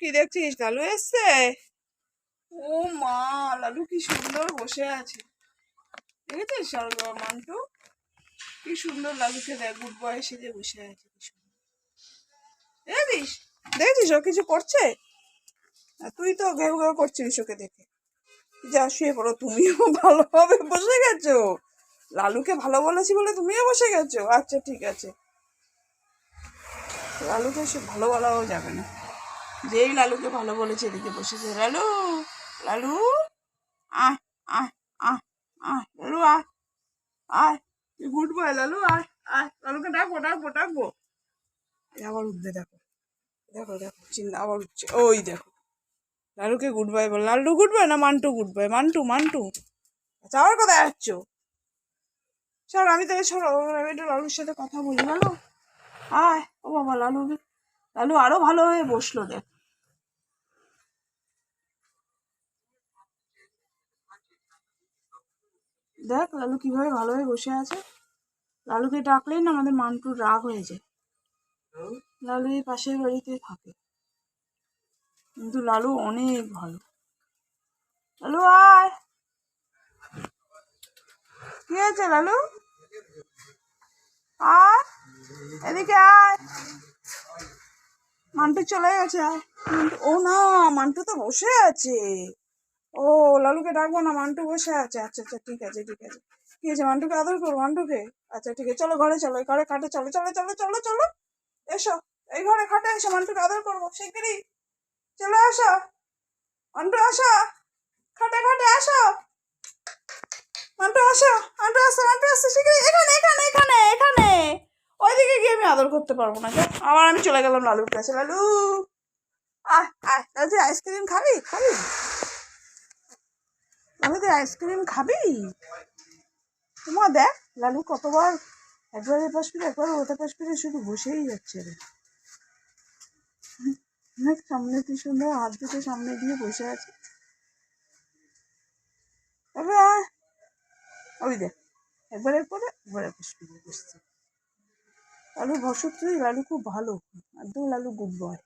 কি দেখছিস? লালু এসছে? ও মা, লালু কি সুন্দর বসে আছে। দেখেছিস মান্টু? কি সুন্দর লালুকে দেখ গুড বয় সেজে বসে আছে, কি সুন্দর। দেখেছিস? দেখেছিস ও কিছু করছে? তুই তো ঘেউ ঘেউ করছিস ওকে দেখে। যা শুয়ে পড়ো, তুমিও ভালোভাবে বসে গেছো। লালুকে ভালো বলেছি বলে তুমিও বসে গেছো? আচ্ছা ঠিক আছে। লালুকে সে ভালো বলাও যাবে না। যেই লালুকে ভালো বলেছে এদিকে বসেছে লালু লালু, আয় আয় আয় গুড বয়, লালু, আয় আয়, লালুকে ডাকবো ডাকবো ডাকবো। আবার উঠবে, দেখো দেখো দেখো চিন্তা আবার উঠছে, ওই দেখো। লালুকে গুড বাই বল, লালু গুড বাই না মান্টু গুড বাই মান্টু মান্টু। আচ্ছা আবার কোথায় যাচ্ছ? চল আমি তোকে ছোড়ো আমি একটু লালুর সাথে কথা বলি লালু আয়, ও বাবা, লালু লালু আরও ভালো হয়ে বসল, দেখ। দেখ লালু কীভাবে ভালো হয়ে বসে আছে। লালুকে ডাকলেই না আমাদের মান্টুর রাগ হয়ে যায়। লালু এই পাশের বাড়িতে থাকে। কিন্তু লালু অনেক ভালো। লালু আয়! কি হয়েছে লালু? আয়! এদিকে আয়! মান্টু চলে গেছে আয়। ও না মান্টু তো বসে আছে। ও, লালুকে ডাকবো না, মান্টু বসে আছে। আচ্ছা আচ্ছা ঠিক আছে ঠিক আছে। ঠিক আছে মান্টুকে আদর করো মান্টুকে? আচ্ছা ঠিক আছে, চলো ঘরে চলো ঘরে খাটে চলো চলো চলো চলো চলো। এসো, এই ঘরে খাটে এসো, মান্টুকে আদর করব, শিগগিরই। চলে আসো। মান্টু, আসো। খাটে খাটে, আসো। মান্টু আসো মান্টু আসো মান্টু, আসো, শিগগিরই। এখানে এখানে এখানে এখানে। ওইদিকে গিয়ে আমি আদর করতে পারব না। আবার আমি চলে গেলাম লালুর কাছে। লালু, আয় আয়, লালু আইসক্রিম খাবি? খাবি? তুই আইসক্রিম খাবি। তোমার দেখ, লালু কতবার একবার পাশ ফিরে, একবার ওটা পাশ ফিরে, শুধু বসেই যাচ্ছে রে। দেখ, সামনে কি সুন্দর হাত দুটো সামনে দিয়ে বসে আছে। তবে ওই দেখ, একবারের পরে একবারের পাশ ফিরে বসছে। লালু তুই, লালু খুব ভালো। একদম লালু গুড বয়।